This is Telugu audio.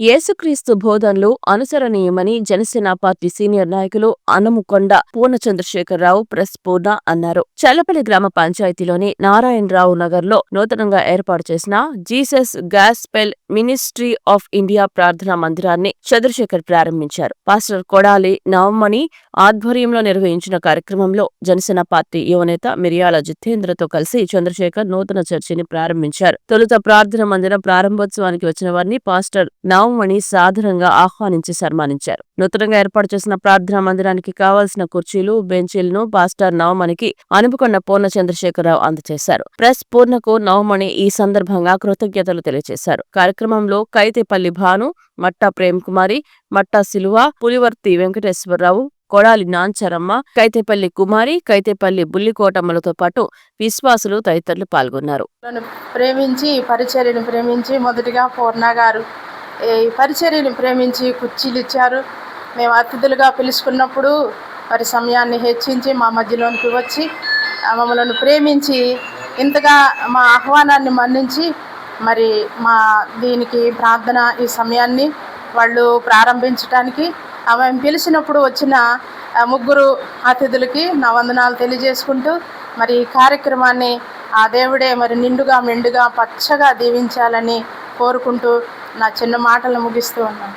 యేసుక్రీస్తు బోధనలు అనుసరణీయమని జనసేన పార్టీ సీనియర్ నాయకులు అనముకొండ పూర్ణ చంద్రశేఖరరావు ప్రెస్ పూర్ణ అన్నారు. చల్లపల్లి గ్రామ పంచాయతీలోని నారాయణరావు నగర్లో నూతనంగా ఏర్పాటు చేసిన Jesus gospel ministry of India ప్రార్థనా మందిరాన్ని చంద్రశేఖర్ ప్రారంభించారు. పాస్టర్ కొడాలి నవమణి ఆధ్వర్యంలో నిర్వహించిన కార్యక్రమంలో జనసేన పార్టీ యువనేత మిరియాల జితేంద్రతో కలిసి చంద్రశేఖర్ నూతన చర్చిని ప్రారంభించారు. తొలుత ప్రార్థన మందిరం ప్రారంభోత్సవానికి వచ్చిన వారిని పాస్టర్ నవ నవమణి సాధారణంగా ఆహ్వానించి సన్మానించారు. నూతనంగా ఏర్పాటు చేసిన ప్రార్థనా మందిరానికి కావాల్సిన కుర్చీలు బెంచీలను పాస్టర్ నవమణికి అనుపుకొండ పూర్ణ చంద్రశేఖరరావు అందజేశారు ప్రెస్ పూర్ణకు నవమణి ఈ సందర్భంగా కృతజ్ఞతలు తెలియజేశారు. కార్యక్రమంలో కైతేపల్లి భాను మట్టా ప్రేమ్ కుమారి మట్టా సిలువ పులివర్తి వెంకటేశ్వరరావు కొడాలి నాంచరమ్మ కైతేపల్లి కుమారి కైతేపల్లి బుల్లికోటమ్మలతో పాటు విశ్వాసులు తదితరులు పాల్గొన్నారు. ప్రేమించి పరిచర్యను ప్రేమించి మొదటిగా పూర్ణ గారు పరిచర్యని ప్రేమించి కుర్చీలు ఇచ్చారు. మేము అతిథులుగా పిలుచుకున్నప్పుడు వారి సమయాన్ని హెచ్చించి మా మధ్యలోనికి వచ్చి మమ్మలను మమ్మల్ని ప్రేమించి ఇంతగా మా ఆహ్వానాన్ని మన్నించి మరి మా దీనికి ప్రార్థన ఈ సమయాన్ని వాళ్ళు ప్రారంభించడానికి ఆ, మేము పిలిచినప్పుడు వచ్చిన ముగ్గురు అతిథులకి నా వందనాలు తెలియజేసుకుంటూ మరి ఈ కార్యక్రమాన్ని ఆ దేవుడే మరి నిండుగా మెండుగా పచ్చగా దీవించాలని కోరుకుంటూ నా చిన్న మాటలు ముగిస్తూ ఉన్నాను.